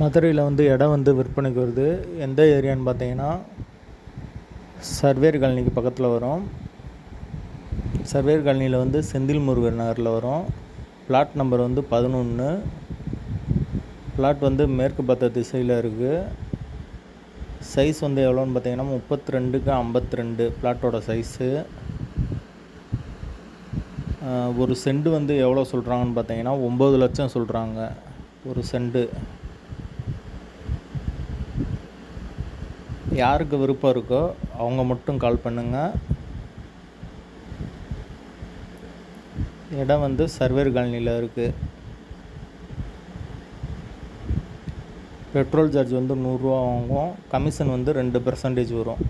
மதுரையில் வந்து இடம் வந்து விற்பனைக்கு வருது. எந்த ஏரியான்னு பார்த்தீங்கன்னா சர்வேர் காலனிக்கு பக்கத்தில் வரும். சர்வேர் காலனியில் வந்து செந்தில் முருகன் நகரில் வரும். பிளாட் நம்பர் வந்து பதினொன்று பிளாட் வந்து மேற்கு பார்த்த திசையில் இருக்குது சைஸ் வந்து எவ்வளோன்னு பார்த்தீங்கன்னா முப்பத்தி ரெண்டுக்கு ஐம்பத்தி ரெண்டு பிளாட்டோட சைஸு. ஒரு செண்டு வந்து எவ்வளோ சொல்கிறாங்கன்னு பார்த்தீங்கன்னா ஒம்பது லட்சம் சொல்கிறாங்க ஒரு செண்டு. யாருக்கு விருப்பம் இருக்கோ அவங்க மட்டும் கால் பண்ணுங்கள் இடம் வந்து சர்வேர் காலனியில் இருக்குது பெட்ரோல் சார்ஜ் வந்து நூறுரூவா வாங்குவோம் கமிஷன் வந்து ரெண்டு பர்சன்டேஜ் வரும்.